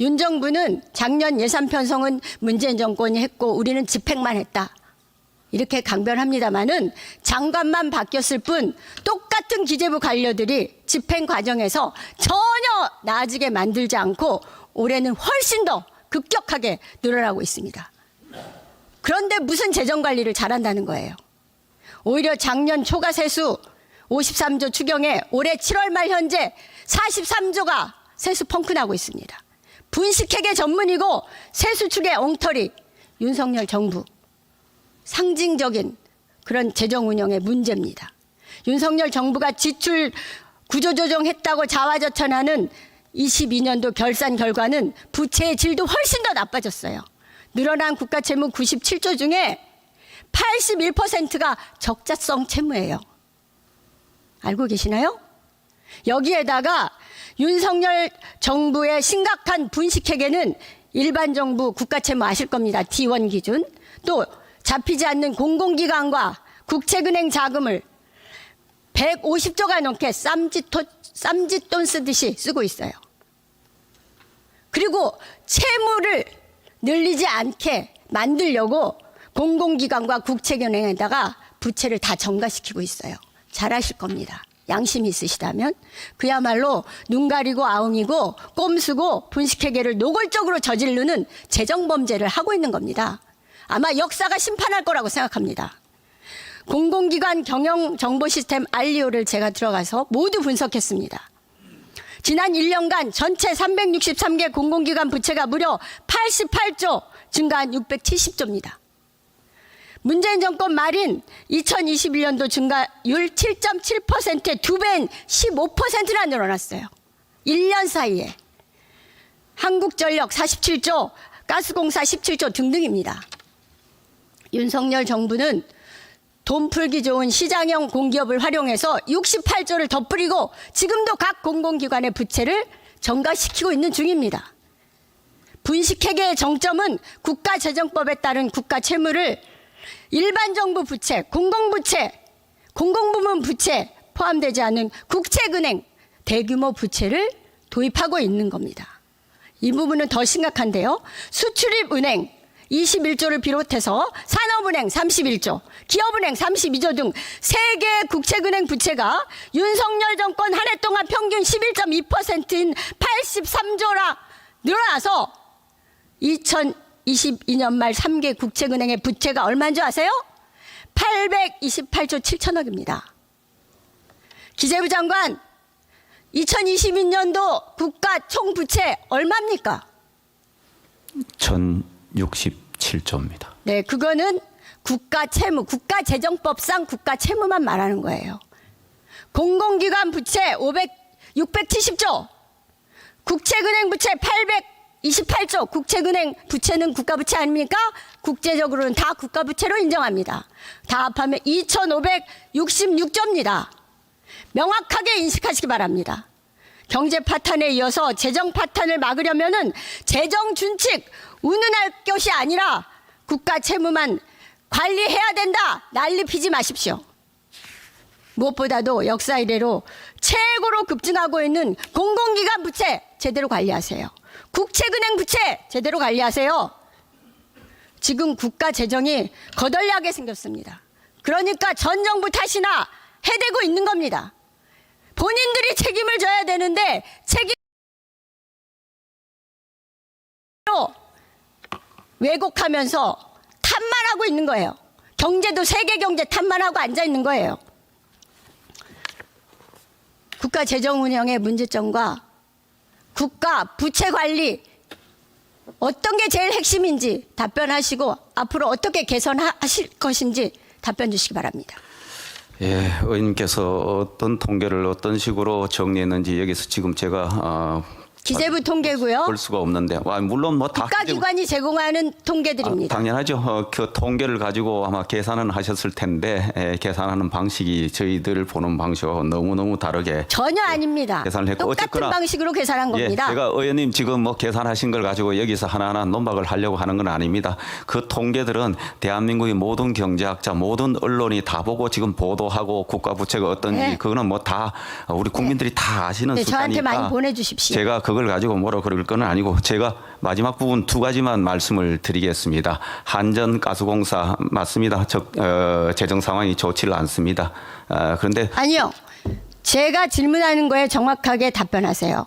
윤 정부는 작년 예산 편성은 문재인 정권이 했고 우리는 집행만 했다. 이렇게 강변합니다마는 장관만 바뀌었을 뿐 똑같은 기재부 관료들이 집행 과정에서 전혀 나아지게 만들지 않고 올해는 훨씬 더 급격하게 늘어나고 있습니다. 그런데 무슨 재정 관리를 잘한다는 거예요. 오히려 작년 초과 세수 53조 추경에 올해 7월 말 현재 43조가 세수 펑크 나고 있습니다. 분식회계 전문이고 세수 축의 엉터리 윤석열 정부 상징적인 그런 재정 운영의 문제입니다. 윤석열 정부가 지출 구조조정했다고 자화자찬하는 22년도 결산 결과는 부채의 질도 훨씬 더 나빠졌어요. 늘어난 국가 채무 97조 중에 81%가 적자성 채무예요. 알고 계시나요? 여기에다가 윤석열 정부의 심각한 분식회계는 일반 정부 국가 채무 아실 겁니다. T1 기준. 또 잡히지 않는 공공기관과 국채은행 자금을 150조가 넘게 쌈짓돈, 쌈짓돈 쓰듯이 쓰고 있어요. 그리고 채무를 늘리지 않게 만들려고 공공기관과 국채은행에다가 부채를 다 전가시키고 있어요. 잘하실 겁니다. 양심이 있으시다면 그야말로 눈 가리고 아웅이고 꼼수고 분식회계를 노골적으로 저지르는 재정범죄를 하고 있는 겁니다. 아마 역사가 심판할 거라고 생각합니다. 공공기관 경영 정보 시스템 알리오를 제가 들어가서 모두 분석했습니다. 지난 1년간 전체 363개 공공기관 부채가 무려 88조 증가한 670조입니다. 문재인 정권 말인 2021년도 증가율 7.7%의 두 배인 15%나 늘어났어요. 1년 사이에. 한국전력 47조, 가스공사 17조 등등입니다. 윤석열 정부는 돈 풀기 좋은 시장형 공기업을 활용해서 68조를 더 뿌리고 지금도 각 공공기관의 부채를 전가시키고 있는 중입니다. 분식회계의 정점은 국가재정법에 따른 국가 채무를 일반 정부 부채, 공공부채, 공공부문 부채 포함되지 않은 국채은행 대규모 부채를 도입하고 있는 겁니다. 이 부분은 더 심각한데요. 수출입은행 21조를 비롯해서 산업은행 31조, 기업은행 32조 등 세 개의 국채은행 부채가 윤석열 정권 한 해 동안 평균 11.2%인 83조라 늘어나서 2022년 말 3개 국채은행의 부채가 얼마인 줄 아세요? 828조 7천억입니다. 기재부 장관, 2022년도 국가 총 부채 얼마입니까? 1067조입니다. 네, 그거는 국가 채무, 국가 재정법상 국가 채무만 말하는 거예요. 공공기관 부채 500, 670조, 국채은행 부채 828조, 국채은행 부채는 국가 부채 아닙니까? 국제적으로는 다 국가 부채로 인정합니다. 다 합하면 2,566조입니다. 명확하게 인식하시기 바랍니다. 경제 파탄에 이어서 재정 파탄을 막으려면은 재정 준칙 운운할 것이 아니라 국가 채무만 관리해야 된다. 난리 피지 마십시오. 무엇보다도 역사 이래로 최고로 급증하고 있는 공공기관 부채 제대로 관리하세요. 국채은행 부채 제대로 관리하세요. 지금 국가 재정이 거덜나게 생겼습니다. 그러니까 전 정부 탓이나 해대고 있는 겁니다. 본인들이 책임을 져야 되는데 책임로 왜곡하면서 탓만 하고 있는 거예요. 경제도 세계 경제 탓만 하고 앉아 있는 거예요. 국가 재정 운영의 문제점과 국가 부채 관리 어떤 게 제일 핵심인지 답변하시고 앞으로 어떻게 개선하실 것인지 답변 주시기 바랍니다. 예, 의원님께서 어떤 통계를 어떤 식으로 정리했는지 여기서 지금 제가 어, 기재부 통계고요. 볼 수가 없는데, 와, 물론 뭐다 국가기관이 제공하는 통계들입니다. 아, 당연하죠. 어, 그 통계를 가지고 아마 계산은 하셨을 텐데 에, 계산하는 방식이 저희들 보는 방식하고 너무 너무 다르게 전혀 아닙니다. 계산을 했고 똑같은 어쨌거나 방식으로 계산한 겁니다. 예, 제가 의원님 지금 뭐 계산하신 걸 가지고 여기서 하나하나 논박을 하려고 하는 건 아닙니다. 그 통계들은 대한민국의 모든 경제학자, 모든 언론이 다 보고 지금 보도하고 국가 부채가 어떤지 네. 그거는 뭐 다 우리 국민들이 다 아시는 네, 저한테 숫자니까 많이 보내주십시오. 제가 그걸 가지고 뭐라 그럴 건 아니고 제가 마지막 부분 두 가지만 말씀을 드리겠습니다. 한전 가스공사 맞습니다. 적, 어, 재정 상황이 좋지를 않습니다. 아, 그런데 아니요. 제가 질문하는 거에 정확하게 답변하세요.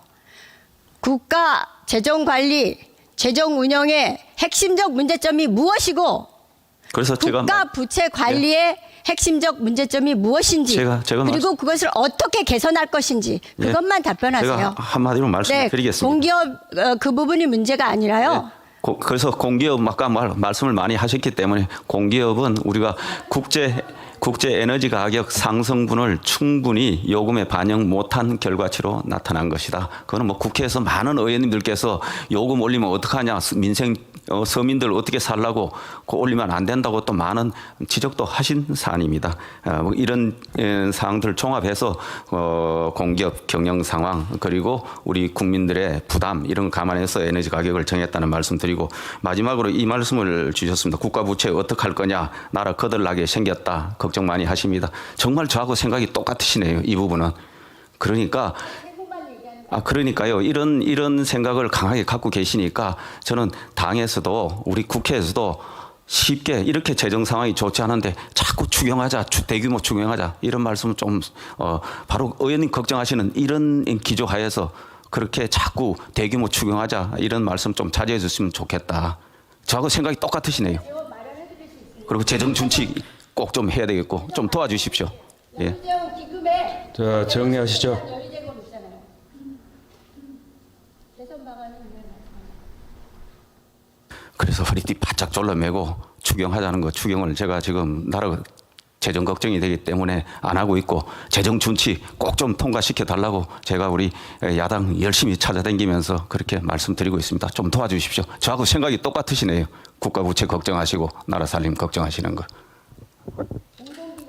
국가 재정 관리, 재정 운영의 핵심적 문제점이 무엇이고 그래서 제가 국가 마- 부채 관리의 핵심적 문제점이 무엇인지 제가- 제가 그리고 그것을 어떻게 개선할 것인지 예. 그것만 답변하세요. 제가 한마디로 네, 말씀드리겠습니다. 공기업 어, 그 부분이 문제가 아니라요. 고- 그래서 공기업 아까 말, 말씀을 많이 하셨기 때문에 공기업은 우리가 국제 국제 에너지 가격 상승분을 충분히 요금에 반영 못한 결과치로 나타난 것이다. 그거는 뭐 국회에서 많은 의원님들께서 요금 올리면 어떡하냐 민생 어, 서민들 어떻게 살라고 그 올리면 안 된다고 또 많은 지적도 하신 사안입니다. 어, 뭐 이런 에, 사항들 종합해서 어, 공기업 경영 상황 그리고 우리 국민들의 부담 이런 거 감안해서 에너지 가격을 정했다는 말씀드리고 마지막으로 이 말씀을 주셨습니다. 국가 부채 어떻게 할 거냐 나라 거들나게 생겼다 걱정 많이 하십니다. 정말 저하고 생각이 똑같으시네요. 이 부분은 그러니까 아 그러니까요 이런 이런 생각을 강하게 갖고 계시니까 저는 당에서도 우리 국회에서도 쉽게 이렇게 재정 상황이 좋지 않은데 자꾸 추경하자 추- 대규모 추경하자 이런 말씀 좀 어, 바로 의원님 걱정하시는 이런 기조 하에서 그렇게 자꾸 대규모 추경하자 이런 말씀 좀 자제해 주시면 좋겠다 저하고 생각이 똑같으시네요 그리고 재정 준칙 꼭 좀 해야 되겠고 좀 도와주십시오 예. 자 정리하시죠. 여리제곱 있잖아요. 개선 방안은 그래서 허리띠 바짝 졸라매고 추경하자는 거 추경을 제가 지금 나라 재정 걱정이 되기 때문에 안 하고 있고 재정 준치 꼭 좀 통과시켜 달라고 제가 우리 야당 열심히 찾아다니면서 그렇게 말씀드리고 있습니다. 좀 도와주십시오. 저하고 생각이 똑같으시네요. 국가 부채 걱정하시고 나라 살림 걱정하시는 거.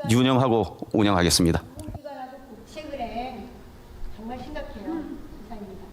유념하고 운영하겠습니다. 정말 심각해요. 이상입니다.